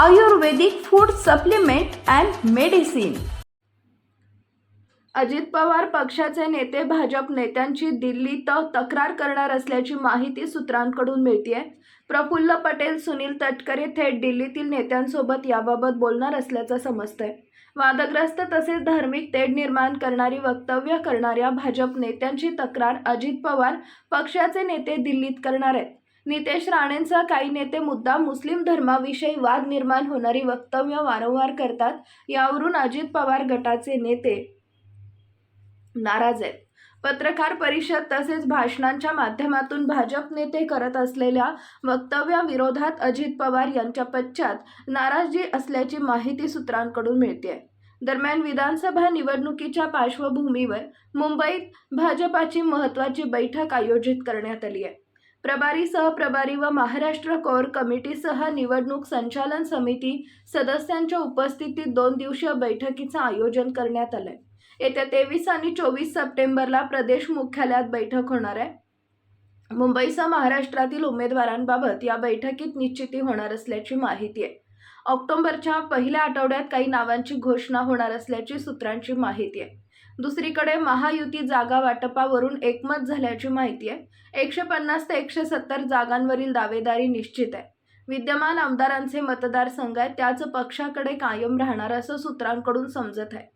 Ayurvedic food supplement and medicine. Ajit Pawar पक्षाचे नेते भाजप नेत्यांची दिल्लीत तक्रार करणार असल्याची माहिती सूत्रांकडून मिळतीये. प्रफुल्ल पटेल सुनील तटकरे थेट दिल्लीतील नेत्यांसोबत याबाबत बोलणार असल्याचं समजतंय. वादग्रस्त तसेच धार्मिक तेढ निर्माण करणारी वक्तव्य करणाऱ्या भाजप नेत्यांची तक्रार अजित पवार पक्षाचे नेते दिल्लीत करणार आहेत. नितेश राणेंचा काही नेते मुद्दा मुस्लिम धर्माविषयी वाद निर्माण होणारी वक्तव्य वारंवार करतात यावरून अजित पवार गटाचे नेते नाराज आहेत. पत्रकार परिषद तसेच भाषणांच्या माध्यमातून भाजप नेते करत असलेल्या वक्तव्याविरोधात अजित पवार यांच्या पश्चात नाराजी असल्याची माहिती सूत्रांकडून मिळते दरम्यान विधानसभा निवडणुकीच्या पार्श्वभूमीवर मुंबईत भाजपाची महत्त्वाची बैठक आयोजित करण्यात आली आहे. प्रभारी सहप्रभारी व महाराष्ट्र कोर कमिटीसह निवडणूक संचालन समिती सदस्यांच्या उपस्थितीत दोन दिवसीय बैठकीचं आयोजन करण्यात आलंय. येत्या तेवीस आणि चोवीस सप्टेंबरला प्रदेश मुख्यालयात बैठक होणार आहे. मुंबईसह महाराष्ट्रातील उमेदवारांबाबत या बैठकीत निश्चिती होणार असल्याची माहिती आहे. ऑक्टोबरच्या पहिल्या आठवड्यात काही नावांची घोषणा होणार असल्याची सूत्रांची माहिती आहे. दुसरीकडे महायुती जागा वाटपावरून एकमत झाल्याची माहिती आहे. एकशे पन्नास ते एकशे सत्तर जागांवरील दावेदारी निश्चित आहे. विद्यमान आमदारांचे मतदारसंघ आहेत त्याच पक्षाकडे कायम राहणार असं सूत्रांकडून समजत आहे.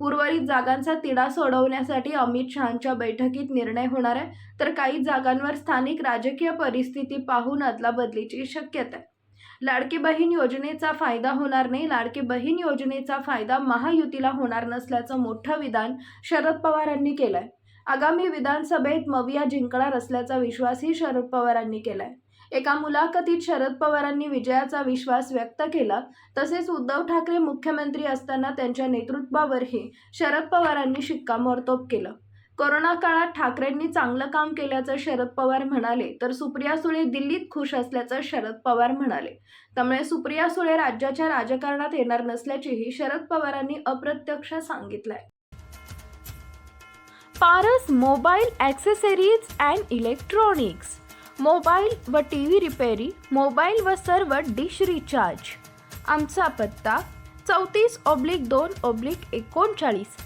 उर्वरित जागांचा तिढा सोडवण्यासाठी अमित शहांच्या बैठकीत निर्णय होणार आहे तर काही जागांवर स्थानिक राजकीय परिस्थिती पाहून अदलाबदलीची शक्यता आहे. लाडकी बहीण योजनेचा फायदा होणार नाही. लाडकी बहीण योजनेचा फायदा महायुतीला होणार नसल्याचं मोठं विधान शरद पवारांनी केलंय. आगामी विधानसभेत मविया जिंकणार असल्याचा विश्वासही शरद पवारांनी केलाय. एका मुलाखतीत शरद पवारांनी विजयाचा विश्वास व्यक्त केला. तसेच उद्धव ठाकरे मुख्यमंत्री असताना त्यांच्या नेतृत्वावरही शरद पवारांनी शिक्कामोर्तब केलं. कोरोना काळात ठाकरेंनी चांगलं काम केल्याचं शरद पवार म्हणाले तर सुप्रिया सुळे दिल्लीत खुश असल्याचं शरद पवार म्हणाले. त्यामुळे सुप्रिया सुळे राज्याच्या राजकारणात येणार नसल्याचेही शरद पवारांनी अप्रत्यक्ष सांगितलंय. Paras mobile accessories and electronics. Mobile व टी व्ही रिपेरी मोबाईल व सर्व डिश रिचार्ज. आमचा पत्ता चौतीस ऑब्लिक दोन ऑब्लिक एकोणचाळीस.